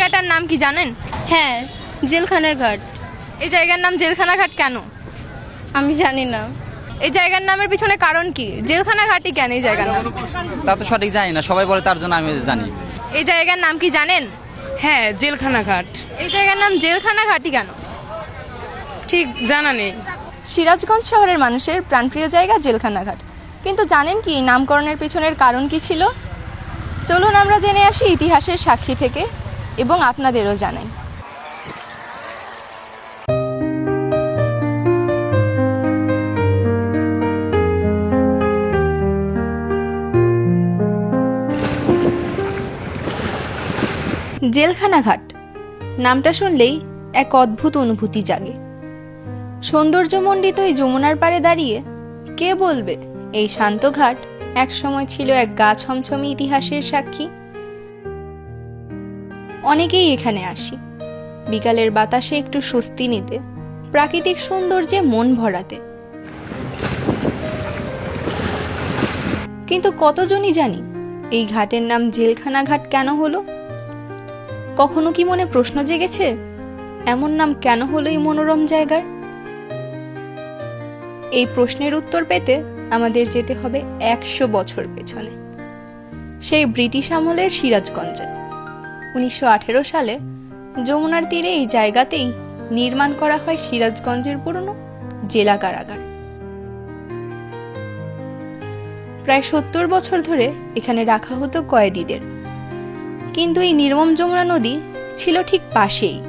জায়গাটার নাম কি জানেন? হ্যাঁ জেলখানার ঘাট। এই জায়গার নাম জেলখানা ঘাট কেন? আমি জানি না। এই জায়গার নামের পিছনে কারণ কি? জেলখানা ঘাটই কেন এই জায়গার নাম? তা তো সঠিক জানি না সবাই বলে তার জন্য আমি জানি। এই জায়গার নাম কি জানেন? হ্যাঁ জেলখানা ঘাট। এই জায়গার নাম জেলখানা ঘাটই কেন? ঠিক জানা নেই। সিরাজগঞ্জ শহরের মানুষের প্রাণপ্রিয় জায়গা জেলখানা ঘাট। কিন্তু জানেন কি নামকরণের পিছনের কারণ কি ছিল? চলুন আমরা জেনে আসি ইতিহাসের সাক্ষী থেকে। এবং আপনাদেরও জানাই। জেলখানা ঘাট। নামটা শুনলেই এক অদ্ভুত অনুভূতি জাগে। সৌন্দর্যমণ্ডিত এই যমুনার পাড়ে দাঁড়িয়ে কে বলবে, এই শান্ত ঘাট একসময় ছিল এক গা ছমছমি ইতিহাসের সাক্ষী। অনেকেই এখানে আসি। বিকালের বাতাসে একটু স্বস্তি নিতে, প্রাকৃতিক সৌন্দর্যে মন ভরাতে। কিন্তু কতজনই জানি, এই ঘাটের নাম জেলখানা ঘাট কেন হলো? কখনো কি মনে প্রশ্ন জেগেছে, এমন নাম কেন হলো এই মনোরম জায়গার? এই প্রশ্নের উত্তর পেতে আমাদের যেতে হবে একশো বছর পেছনে। সেই ব্রিটিশ আমলের সিরাজগঞ্জে। উনিশশো আঠেরো সালে যমুনার তীরে এই জায়গাতেই নির্মাণ করা হয় সিরাজগঞ্জের পুরনো জেলা কারাগার। প্রায় সত্তর বছর ধরে এখানে রাখা হতো কয়েদিদের। কিন্তু এই নির্মম যমুনা নদী ছিল ঠিক পাশেই।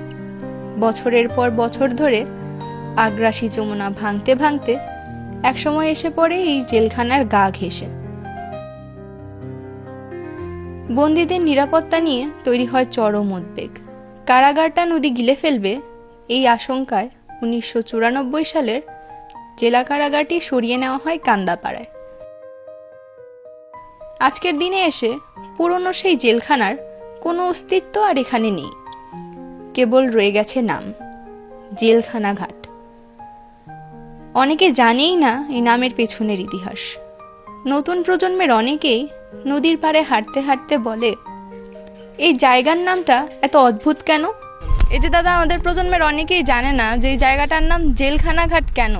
বছরের পর বছর ধরে আগ্রাসী যমুনা ভাঙতে ভাঙতে একসময় এসে পড়ে এই জেলখানার গা ঘেঁষে। বন্দীদের নিরাপত্তা নিয়ে তৈরি হয় চরম উদ্বেগ। কারাগারটা নদী গিলে ফেলবে এই আশঙ্কায় উনিশশো চুরানব্বই সালের জেলা কারাগারটি সরিয়ে নেওয়া হয় কান্দাপাড়ায়। আজকের দিনে এসে পুরনো সেই জেলখানার কোনো অস্তিত্ব আর এখানে নেই। কেবল রয়ে গেছে নাম জেলখানা ঘাট অনেকে জানেই না এই নামের পেছনের ইতিহাস। নতুন প্রজন্মের অনেকেই নদীর পাড়ে হাঁটতে হাঁটতে বলে, এই জায়গার নামটা এত অদ্ভুত কেন? এই যে দাদা, আমাদের প্রজন্মের অনেকেই জানে না যে এই জায়গাটার নাম জেলখানা ঘাট কেন?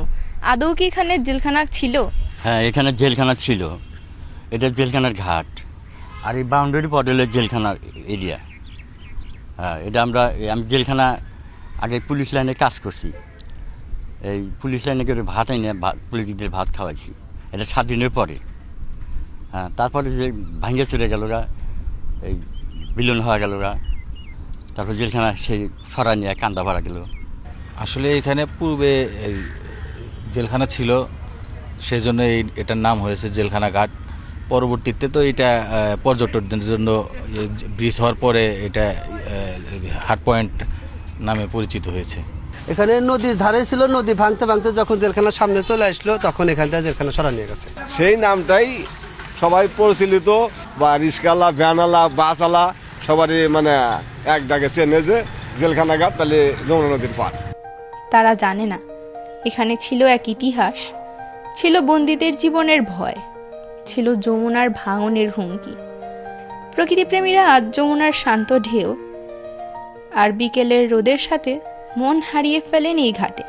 আদৌ কি এখানে জেলখানা ছিল? হ্যাঁ এখানে জেলখানা ছিল। এটা জেলখানার ঘাট। আর এই বাউন্ডারি পটেলের জেলখানার এরিয়া হ্যাঁ এটা আমরা, আমি জেলখানা আগে পুলিশ লাইনে কাজ করছি। এই পুলিশ লাইনে করে ভাত এনে পুলিশদের ভাত খাওয়াইছি। এটা সাত দিনের পরে। হ্যাঁ তারপরে যে ভাঙ্গে চলে গেলরা এই বিলন হয়ে গেলরা তারপর জেলখানা সেই সরা নিয়ে কান্দা ভাড়া গেল। আসলে এখানে পূর্বে এই জেলখানা ছিল সেই জন্য এই এটার নাম হয়েছে জেলখানা ঘাট। পরবর্তীতে তো এটা পর্যটকদের জন্য ব্রিজ হওয়ার পরে এটা হাট পয়েন্ট নামে পরিচিত হয়েছে। এখানে নদীর ধারে ছিল নদী ভাঙতে ভাঙতে যখন জেলখানার সামনে চলে আসলো তখন এখানটা জেলখানা সরা নিয়ে গেছে। সেই নামটাই সবাই পরিচালিত, বা রিস্কালা ভ্যানালা বাসওয়ালা, সবারই মানে এক ডাকে চেনে যে জেলখানা ঘাট, তাহলে যমুনা নদীর পার তারা জানে না, এখানে ছিল এক ইতিহাস। ছিল বন্দীদের জীবনের ভয়, ছিল যমুনার ভাঙনের হুমকি। প্রকৃতিপ্রেমীরা আজ যমুনার শান্ত ঢেউ, আর বিকেলের রোদের সাথে মন হারিয়ে ফেলেন এই ঘাটে।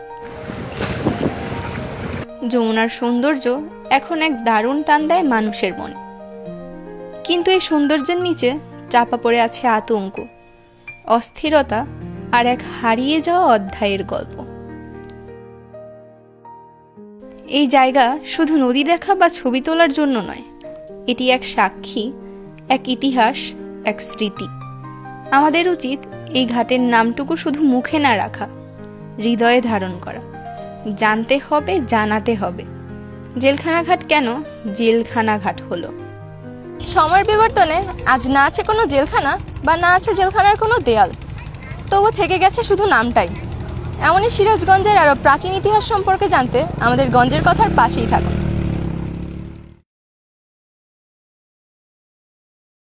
যমুনার সৌন্দর্য এখন এক দারুণ টান দেয় মানুষের মনে। কিন্তু এই সৌন্দর্যের নিচে চাপা পড়ে আছে আতঙ্ক, অস্থিরতা আর এক হারিয়ে যাওয়া অধ্যায়ের গল্প। এই জায়গা শুধু নদী দেখা বা ছবি তোলার জন্য নয়, এটি এক সাক্ষী, এক ইতিহাস, এক স্মৃতি। আমাদের উচিত এই ঘাটের নামটুকু শুধু মুখে না রাখা, হৃদয়ে ধারণ করা। জানতে হবে, জানাতে হবে। জেলখানা ঘাট কেন? জেলখানা ঘাট হলো। সময়ের বিবর্তনে আজ না আছে কোনো জেলখানা বা না আছে জেলখানার কোনো দেয়াল। তবু থেকে গেছে শুধু নামটাই। এমনই সিরাজগঞ্জের আরও প্রাচীন ইতিহাস সম্পর্কে জানতে আমাদের গঞ্জের কথার পাশেই থাকুন।